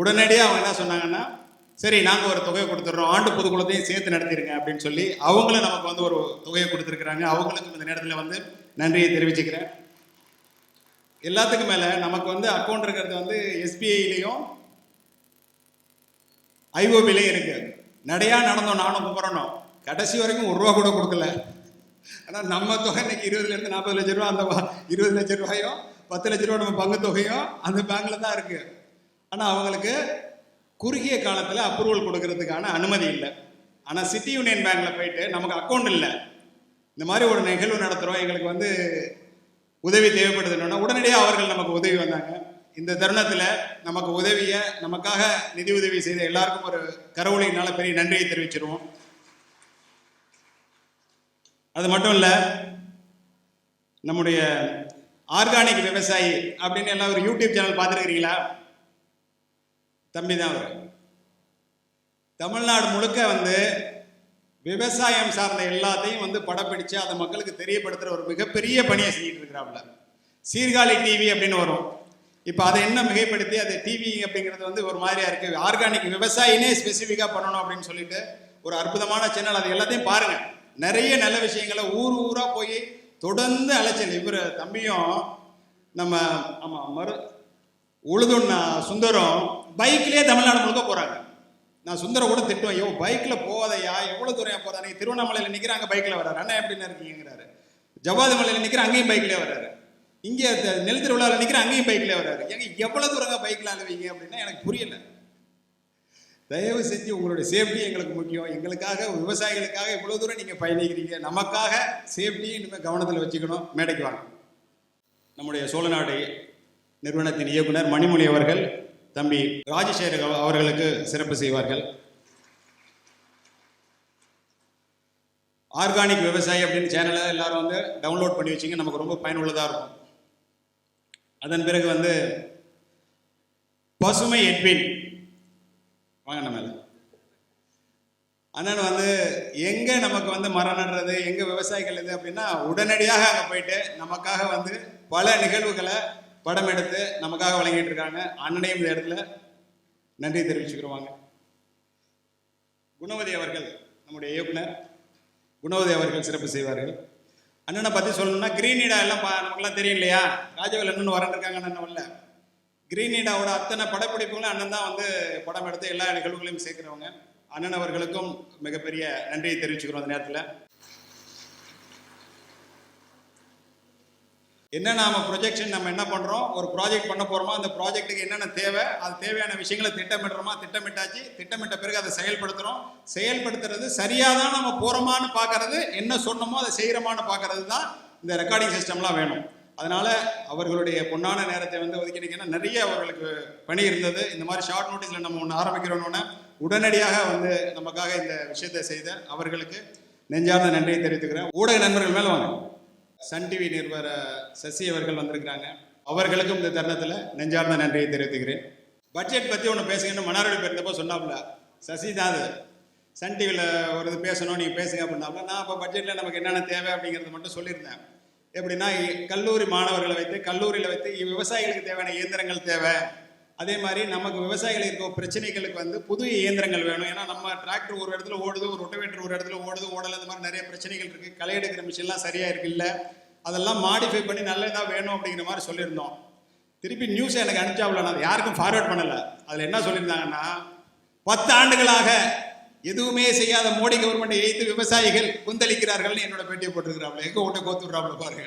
உடனடியாக அவங்க என்ன சொன்னாங்கன்னா சரி நாங்கள் ஒரு தொகையை கொடுத்துட்றோம். ஆண்டு பொதுக்குளத்தையும் சேர்த்து நடத்திடுங்க அப்படின்னு சொல்லி அவங்களும் நமக்கு வந்து ஒரு தொகையை கொடுத்துருக்குறாங்க. அவங்களுக்கும் இந்த நேரத்தில் வந்து நன்றியை தெரிவிச்சுக்கிறேன். எல்லாத்துக்கும் மேலே நமக்கு வந்து அக்கௌண்ட் இருக்கிறது வந்து எஸ்பிஐலையும் ஐஓபிலையும் இருக்குது நடையாக நடந்தோம் நானும் கும்பிடணும் கடைசி வரைக்கும் ஒரு ரூபா கூட கொடுக்கல. ஆனால் நம்ம தொகை இன்னைக்கு இருபதுலேருந்து நாற்பது லட்ச ரூபா அந்த இருபது லட்ச ரூபாயும் பத்து லட்ச ரூபா நம்ம பங்கு தொகையும் அந்த பேங்க்ல தான் இருக்கு. ஆனால் அவங்களுக்கு குறுகிய காலத்தில் அப்ரூவல் கொடுக்கறதுக்கான அனுமதி இல்லை. ஆனால் சிட்டி யூனியன் பேங்க்ல போயிட்டு நமக்கு அக்கௌண்ட் இல்லை. இந்த மாதிரி ஒரு நிகழ்வு நடத்துகிறோம் எங்களுக்கு வந்து உதவி தேவைப்படுதுன்னா உடனடியாக அவர்கள் நமக்கு உதவி வந்தாங்க. இந்த தருணத்தில் நமக்கு உதவியை நமக்காக நிதி உதவி செய்த எல்லாருக்கும் ஒரு கரவொலியினால பெரிய நன்றியை தெரிவிச்சிருவோம். அது மட்டும் இல்லை நம்முடைய ஆர்கானிக் விவசாயி அப்படின்னு எல்லாம் ஒரு யூடியூப் சேனல் பார்த்துருக்கிறீங்களா? தம்பி தான் அவர். தமிழ்நாடு முழுக்க வந்து விவசாயம் சார்ந்த எல்லாத்தையும் வந்து படப்பிடிச்சு அதை மக்களுக்கு தெரியப்படுத்துகிற ஒரு மிகப்பெரிய பணியை செஞ்சுட்டு இருக்கிறாப்புல. சீர்காழி டிவி அப்படின்னு வரும். இப்போ அதை என்ன மிகைப்படுத்தி அது டிவி அப்படிங்கிறது வந்து ஒரு மாதிரியா இருக்கு. ஆர்கானிக் விவசாயினே ஸ்பெசிஃபிக்காக பண்ணணும் அப்படின்னு சொல்லிட்டு ஒரு அற்புதமான சேனல் அது எல்லாத்தையும் பாருங்கள் நிறைய நல்ல விஷயங்களை ஊர் ஊரா போய் தொடர்ந்து அலைச்சல். இவர் தம்பியும் நம்ம ஆமா மறு உழுதுண்ணா சுந்தரம் பைக்லயே தமிழ்நாடு முழுக்க போறாங்க. நான் சுந்தரம் கூட திட்டுவேன் ஐயோ பைக்ல போகாதயா? எவ்வளவு தூரம் போகிறா நீ திருவண்ணாமலையில நிக்கிறாங்க பைக்ல வர்றாரு. அண்ணா எப்படின்னு இருக்கீங்கிறாரு ஜவாதி மலையில் நிக்கிற அங்கேயும் பைக்லயே வர்றாரு. இங்கே நெல் திருவிழாவில் நிற்கிற அங்கேயும் பைக்கில் வர்றாரு. எங்கே எவ்வளோ தூரங்க பைக்கில் அழுவீங்க அப்படின்னா எனக்கு புரியலை. தயவு செஞ்சு உங்களுடைய சேஃப்டி எங்களுக்கு முக்கியம். எங்களுக்காக விவசாயிகளுக்காக இவ்வளோ தூரம் நீங்கள் பயணிக்கிறீங்க. நமக்காக சேஃப்டி இனிமேல் கவனத்தில் வச்சுக்கணும். மேடைக்கு வாங்க. நம்முடைய சோழநாடு நிறுவனத்தின் இயக்குனர் மணிமொழி அவர்கள் தம்பி ராஜசேகர் அவர்களுக்கு சிறப்பு செய்வார்கள். ஆர்கானிக் விவசாயி அப்படின்னு சேனலை எல்லாரும் வந்து டவுன்லோட் பண்ணி வச்சிங்க. நமக்கு ரொம்ப பயனுள்ளதாக இருக்கும். அதன் பிறகு வந்து பசுமை எட்வின் வாங்க நம்ம மேல. அண்ணன் வந்து எங்க நமக்கு வந்து மரம் நடுறது எங்க விவசாயிகள் இது அப்படின்னா உடனடியாக அங்கே போயிட்டு நமக்காக வந்து பல நிகழ்வுகளை படம் எடுத்து நமக்காக வழங்கிட்டு இருக்காங்க. அண்ணனையும் இந்த இடத்துல நன்றி தெரிவிச்சுக்கிறோம் குணவதி அவர்கள் நம்முடைய இயக்குனர் குணவதி அவர்கள் சிறப்பு செய்வார்கள். அண்ணனை பத்தி சொல்லணும்னா கிரீனிடா எல்லாம் நமக்குலாம் தெரியும் இல்லையா? ராஜவேல் அண்ணன் இருக்காங்க அண்ணன் வரல கிரீனிடாவோட அத்தனை படப்பிடிப்புகளும் அண்ணன் தான் வந்து படம் எடுத்து எல்லா நிகழ்வுகளையும் சேர்க்கிறவங்க. அண்ணன் அவர்களுக்கும் மிகப்பெரிய நன்றியை தெரிவிச்சுக்கிறோம் அந்த நேரத்தில். என்ன நாம ப்ரொஜெக்ஷன் நம்ம என்ன பண்ணுறோம் ஒரு ப்ராஜெக்ட் பண்ண போகிறோமோ அந்த ப்ராஜெக்ட்டுக்கு என்னென்ன தேவை அது தேவையான விஷயங்களை திட்டமிடுறோமா திட்டமிட்டாச்சு திட்டமிட்ட பிறகு அதை செயல்படுத்துகிறோம் செயல்படுத்துறது சரியாக தான் நம்ம போகிறோமான்னு பார்க்கறது என்ன சொன்னோமோ அதை செய்கிறோமான்னு பார்க்கறது தான் இந்த ரெக்கார்டிங் சிஸ்டம்லாம் வேணும். அதனால அவர்களுடைய பொன்னான நேரத்தை வந்து ஒதுக்கினீங்கன்னா நிறைய அவர்களுக்கு பணி இருந்தது. இந்த மாதிரி ஷார்ட் நோட்டீஸ்ல நம்ம ஒன்று ஆரம்பிக்கிறோன்னு உடனடியாக வந்து நமக்காக இந்த விஷயத்தை செய்த அவர்களுக்கு நெஞ்சார்ந்த நன்றியை தெரிவித்துக்கிறேன். ஊடக நண்பர்கள் மேலே வாங்க. சன் டிவி நிறுவன சசி அவர்கள் வந்திருக்கிறாங்க. அவர்களுக்கும் இந்த தருணத்தில் நெஞ்சார்ந்த நன்றியை தெரிவித்துக்கிறேன். பட்ஜெட் பற்றி ஒன்று பேசுங்கன்னு மன்னார்வழி போயிருந்தப்போ சொன்னாப்ல சசி தான் அது. சன் டிவியில் ஒரு இது பேசணும் நீங்கள் பேசுங்க அப்படின்னாப்ல நான் அப்போ பட்ஜெட்டில் நமக்கு என்னென்ன தேவை அப்படிங்கிறத மட்டும் சொல்லியிருந்தேன். எப்படின்னா கல்லூரி மாணவர்களை வைத்து கல்லூரியில் வைத்து விவசாயிகளுக்கு தேவையான இயந்திரங்கள் தேவை. அதே மாதிரி நமக்கு விவசாயிகள் இருக்க பிரச்சனைகளுக்கு வந்து புது இயந்திரங்கள் வேணும். ஏன்னா நம்ம டிராக்டர் ஒரு இடத்துல ஓடுது ஒரு ரொட்டவேட்டர் ஒரு இடத்துல ஓடுது ஓடல இந்த மாதிரி நிறைய பிரச்சனைகள் இருக்கு. களை எடுக்கிற மிஷின்லாம் சரியா இருக்குல்ல அதெல்லாம் மாடிஃபை பண்ணி நல்லதா வேணும் அப்படிங்கிற மாதிரி சொல்லியிருந்தோம். திருப்பி நியூஸ் எனக்கு அனுப்பிச்சாவில் நான் யாருக்கும் ஃபார்வேர்ட் பண்ணலை. அதில் என்ன சொல்லியிருந்தாங்கன்னா பத்து ஆண்டுகளாக எதுவுமே செய்யாத மோடி கவர்மெண்ட் எய்த்து விவசாயிகள் குந்தளிக்கிறார்கள்னு என்னோட பேட்டியை போட்டிருக்கிறாப்ல. எங்க ஓட்ட கோத்துடுறாப்ல பாருங்க.